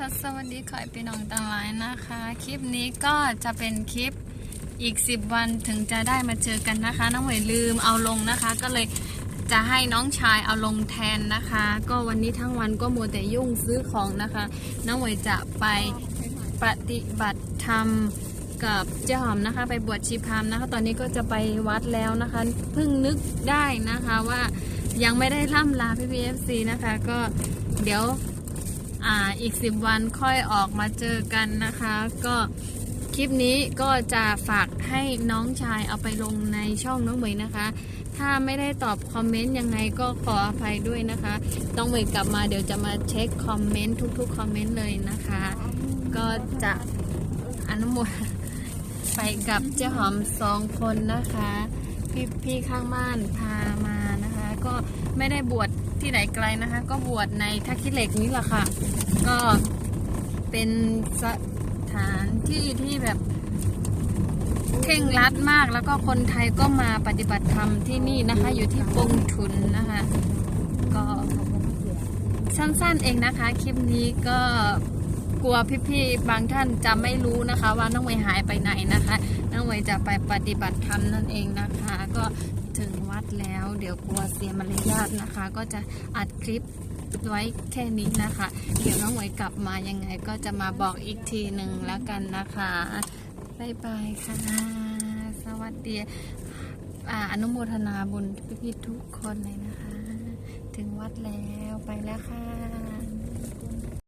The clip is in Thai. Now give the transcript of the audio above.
สวัสดีค่ะพี่น้องต่างหลายนะคะ คลิปนี้ก็จะเป็นคลิปอีก 10 วันถึงจะได้มาเจอกันนะคะ น้องเหวยลืมเอาลงนะคะ ก็เลยจะให้น้องชายเอาลงแทนนะคะ ก็วันนี้ทั้งวันก็มัวแต่ยุ่งซื้อของนะคะ น้องเหวยจะไปปฏิบัติธรรมกับเจ้าหอมนะคะ ไปบวชชีพรามนะคะ ตอนนี้ก็จะไปวัดแล้วนะคะเพิ่งนึกได้นะคะว่ายังไม่ได้ล่ำลาพี่พีเอฟซีนะคะ ก็เดี๋ยว อ่าอีก 10 วันค่อยออกมาเจอกันนะคะ ก็คลิปนี้ก็จะฝากให้น้องชายเอาไปลงในช่องน้องเหมยนะคะ ถ้าไม่ได้ตอบคอมเมนต์ยังไงก็ขออภัยด้วยนะคะต้องเหมยกลับมาเดี๋ยวจะมาเช็คคอมเมนต์ทุกๆคอมเมนต์เลยนะคะ ก็จะอนุโมทไปกับเจ้าหอมสองคนนะคะ พี่พี่ข้างบ้านพามานะคะ ก็ไม่ได้บวช ที่ไหนไกลนะคะ ก็บวชในทักคิเหล็กนี้แหละค่ะ ก็เป็นสถานที่ที่แบบเข่งรัดมากแล้วก็คนไทยก็มาปฏิบัติธรรมที่นี่นะคะ อยู่ที่ปงทุนนะคะ ก็สั้นๆเองนะคะ คลิปนี้ก็กลัวพี่ๆบางท่านจะไม่รู้นะคะ ว่าน้องเมย์หายไปไหนนะคะ น้องเมย์จะไปปฏิบัติธรรมนั่นเองนะคะ ก็ ถึงวัดแล้ว เดี๋ยวกลัวเสียมารยาทนะคะ ก็จะอัดคลิปไว้แค่นี้นะคะ เดี๋ยวน้องเมย์กลับมายังไงก็จะมาบอกอีกทีหนึ่งแล้วกันนะคะบ๊ายบายค่ะ สวัสดีอาอนุโมทนาบุญพี่ๆทุกคนเลยนะคะ ถึงวัดแล้วไปแล้วค่ะ